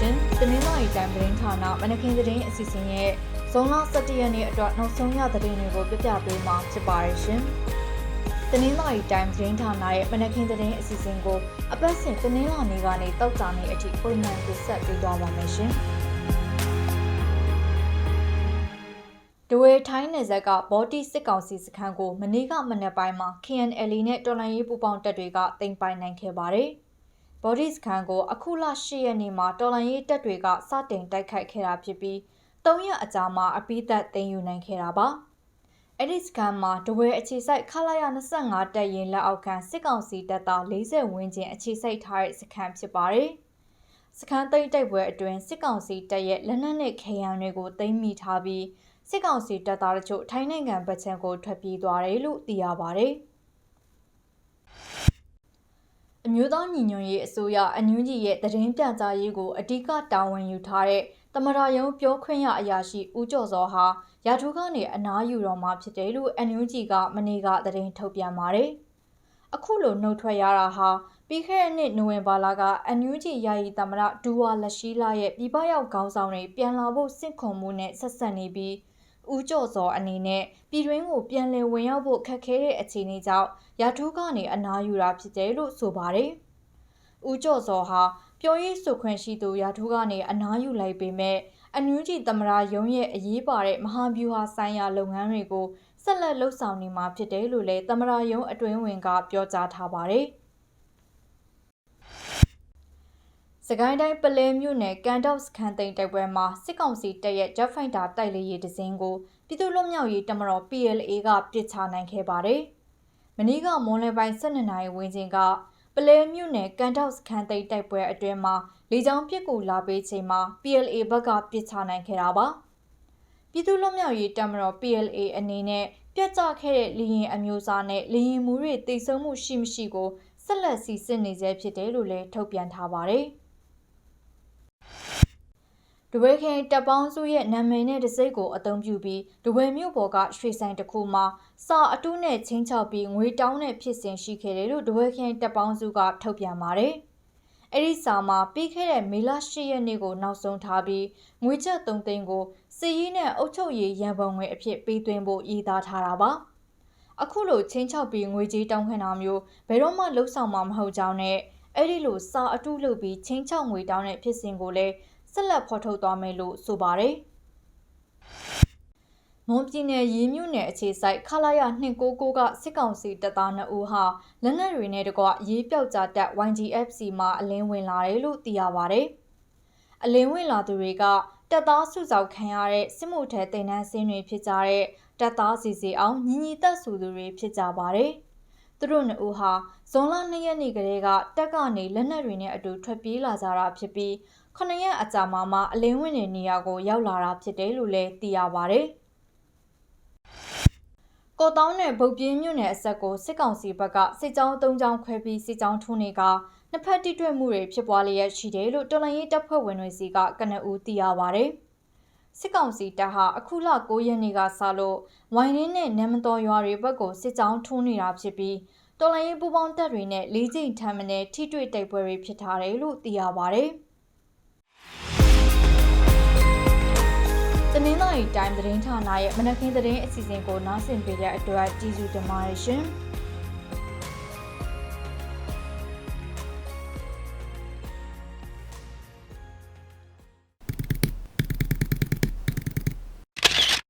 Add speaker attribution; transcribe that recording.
Speaker 1: ရှင်။တနင်္လာရီတိုင်းသတင်းဌာနမနခင်သတင်းအစီအစဉ်ရဲ့ဇွန်လ17ရက်နေ့အတွက်နောက်ဆုံးရသတင်းတွေကိုပြပြပေးမှာဖြစ်ပါရရှင်။တနင်္လာရီတိုင်းသတင်းဌာနရဲ့မနခင်သတင်းအစီအစဉ်ကိုအပတ်စဉ်တနင်္လာနေ့ကနေတောက်ကြနေ့အထိပုံမှန်ပြဆက်ပေးသွားပါမယ်ရှင်။ဒဝဲထိုင်းနယ်ဇက်ကဘော်တီစစ်ကောင်စီစခန်းကိုမနေ့ကမနက်ပိုင်းမှာ KNL နဲ့တော်လိုင်းရေးပူးပေါင်းတပ်တွေကတင်ပိုင်နိုင်ခဲ့ပါတယ်။ ဘော်ဒီစခန်းကိုအခုလ10ရက်နေ့မှာတော်လန်ရေးတပ်တွေကစတင်တိုက်ခိုက်ခဲ့တာဖြစ်ပြီး3ရက်အကြာမှာအပိသက်သိမ်းယူနိုင်ခဲ့တာပါ။အဲ့ဒီစခန်းမှာတဝဲအခြေစိုက်ခလာရ25တပ်ရင်လက်အောက်ခံစစ်ကောင်စီတပ်သား40ဝန်းကျင်အခြေစိုက်ထားတဲ့စခန်းဖြစ်ပါတယ်။စခန်းသိမ်းတိုက်ပွဲအတွင်းစစ်ကောင်စီတပ်ရဲ့လက်နက်နဲ့ခေယံတွေကိုသိမ်းမိထားပြီးစစ်ကောင်စီတပ်သားတို့ထိုင်းနိုင်ငံဗတ်ချံကိုထွက်ပြေးသွားတယ်လို့သိရပါတယ်။ အမျိုးသားညီညွတ်ရေးအစိုးရအန်ယူဂျီရဲ့သတင်းပြကြားရေးကိုအဓိကတာဝန်ယူထားတဲ့သမရယုံပြောခွင့်ရအရာရှိဦးကျော်စောဟာရာထူးကနေအနားယူတော်မှာဖြစ်တယ်လို့အန်ယူဂျီကမနေ့ကသတင်းထုတ်ပြန်ပါတယ်။အခုလိုနှုတ်ထွက်ရတာဟာပြီးခဲ့တဲ့နှစ်နိုဝင်ဘာလကအန်ယူဂျီယာယီသမရဒူဝါလက်ရှိလာရဲ့ပြည်ပရောက်ခေါင်းဆောင်တွေပြန်လာဖို့စင့်ခွန်မှုနဲ့ဆက်ဆက်နေပြီး ဦးကျော်စောအနေနဲ့ပြည်တွင်းကိုပြန်လည်ဝင်ရောက်ဖို့ခက်ခဲတဲ့အခြေအနေကြောင့်ရာထူးကနေအနားယူတာဖြစ်တယ်လို့ဆိုပါတယ်။ဦးကျော်စောဟာပြောရေးဆိုခွင့်ရှိသူရာထူးကနေအနားယူလိုက်ပေမဲ့အန်ယူဂျီသမရာရုံးရဲ့အရေးပါတဲ့မဟာဗျူဟာဆိုင်ရာလုပ်ငန်းတွေကိုဆက်လက်လှုပ်ဆောင်နေမှာဖြစ်တယ်လို့လည်းသမရာရုံးအတွင်းဝင်ကပြောကြားထားပါတယ်။ စကိုင်းတိုင်းပလဲမြို့နယ်ကန်တောက်စခန်းသိမ်းတိုက်ပွဲမှာစစ်ကောင်စီတပ်ရဲ့ Jet Fighter တိုက်လေယာဉ်တစ်စင်းကိုပြည်သူ့လွတ်မြောက်ရေးတမတော် PLA ကပစ်ချနိုင်ခဲ့ပါတယ်။မနေ့ကမွန်လယ်ပိုင်း12နာရီဝန်းကျင်ကပလဲမြို့နယ်ကန်တောက်စခန်းသိမ်းတိုက်ပွဲအတွင်းမှာလေကြောင်းပစ်ကူလာပေးချိန်မှာ PLA ဘက်ကပစ်ချနိုင်ခဲ့တာပါ။ပြည်သူ့လွတ်မြောက်ရေးတမတော် PLA အနေနဲ့ပြတ်ကျခဲ့တဲ့လေရင်အမျိုးအစားနဲ့လေရင်မှုတွေတိတ်ဆုံးမှုရှိမရှိကိုဆက်လက်စီစစ်နေဆဲဖြစ်တယ်လို့လည်းထုတ်ပြန်ထားပါတယ်။ ဒဝဲခင်တပ်ပေါင်းစုရဲ့နာမည်နဲ့တစိ့ကိုအသုံးပြုပြီးဒဝဲမြို့ပေါ်ကရွှေဆိုင်တစ်ခုမှာစာအတုနဲ့ချင်းချောက်ပြီးငွေတောင်းတဲ့ဖြစ်စဉ်ရှိခဲ့တယ်လို့ဒဝဲခင်တပ်ပေါင်းစုကထုတ်ပြန်ပါတယ်။အဲ့ဒီစာမှာပြီးခဲ့တဲ့မေလ10ရက်နေ့ကိုနောက်ဆုံးထားပြီးငွေချက်3သိန်းကိုစီရေးနဲ့အုပ်ချုပ်ရေးရန်ပုံငွေအဖြစ်ပေးသွင်းဖို့ရည်သားထားတာပါ။အခုလိုချင်းချောက်ပြီးငွေကြေးတောင်းခံတာမျိုးဘယ်တော့မှလှုပ်ဆောင်မှာမဟုတ်ကြောင်းနဲ့အဲ့ဒီလိုစာအတုလုပ်ပြီးချင်းချောက်ငွေတောင်းတဲ့ဖြစ်စဉ်ကိုလည်း ဆက်လက်ဖော်ထုတ်သွားမယ်လို့ဆိုပါတယ်။မွန်ပြည်နယ်ရေးမြို့နယ်အခြေစိုက်ခလာရ299ကစစ်ကောင်စီတပ်သား2ဦးဟာလက်နက်တွေနဲ့တကွရေးပြောက်ကြတက် YGFC မှာအလင်းဝင်လာတယ်လို့သိရပါတယ်။အလင်းဝင်လာသူတွေကတပ်သားစုဆောက်ခံရတဲ့စစ်မှုထမ်းတင်နန်းစင်းတွေဖြစ်ကြတဲ့တပ်သားစီစီအောင်ညီညီတက်စုသူတွေဖြစ်ကြပါတယ်။ သူတို့နှစ်ဦးဟာဇွန်လ2ရက်နေ့ကလေးကတက်ကနေလက်နက်တွေနဲ့အတူထွက်ပြေးလာကြတာဖြစ်ပြီးခုနှစ်ရက်အကြာမှာမှအလင်းဝင်တဲ့နေရာကိုရောက်လာတာဖြစ်တယ်လို့လည်းသိရပါတယ်။ကော့တောင်းနဲ့ဗုတ်ပြင်းမြို့နယ်အဆက်ကိုစစ်ကောင်စီဘက်ကစစ်ကြောင်း၃ကြောင်းခွဲပြီးစစ်ကြောင်းထိုးနေကနှစ်ဖက်တိတွက်မှုတွေဖြစ်ပွားလျက်ရှိတယ်လို့တော်လိုင်းရေးတပ်ဖွဲ့ဝင်တွေစီကကနဦးသိရပါတယ်။ စစ်ကောင်စီတပ်ဟာအခုလ9ရက်နေ့ကစလို့ဝိုင်းရင်းနဲ့နမ်မတော်ရွာတွေဘက်ကိုစစ်ကြောင်းထိုးနေတာဖြစ်ပြီးတော်လိုင်းရေးပူးပေါင်းတပ်တွေနဲ့လေးကျိန်ထမ်းမနဲ့ထိတွေ့တိုက်ပွဲတွေဖြစ်ထားတယ်လို့သိရပါတယ်။တနင်္လာရီတိုင်းသတင်းဌာနရဲ့မနက်ခင်းသတင်းအစီအစဉ်ကိုနားဆင်ပေးတဲ့အတွက်ကျေးဇူးတင်ပါတယ်ရှင်။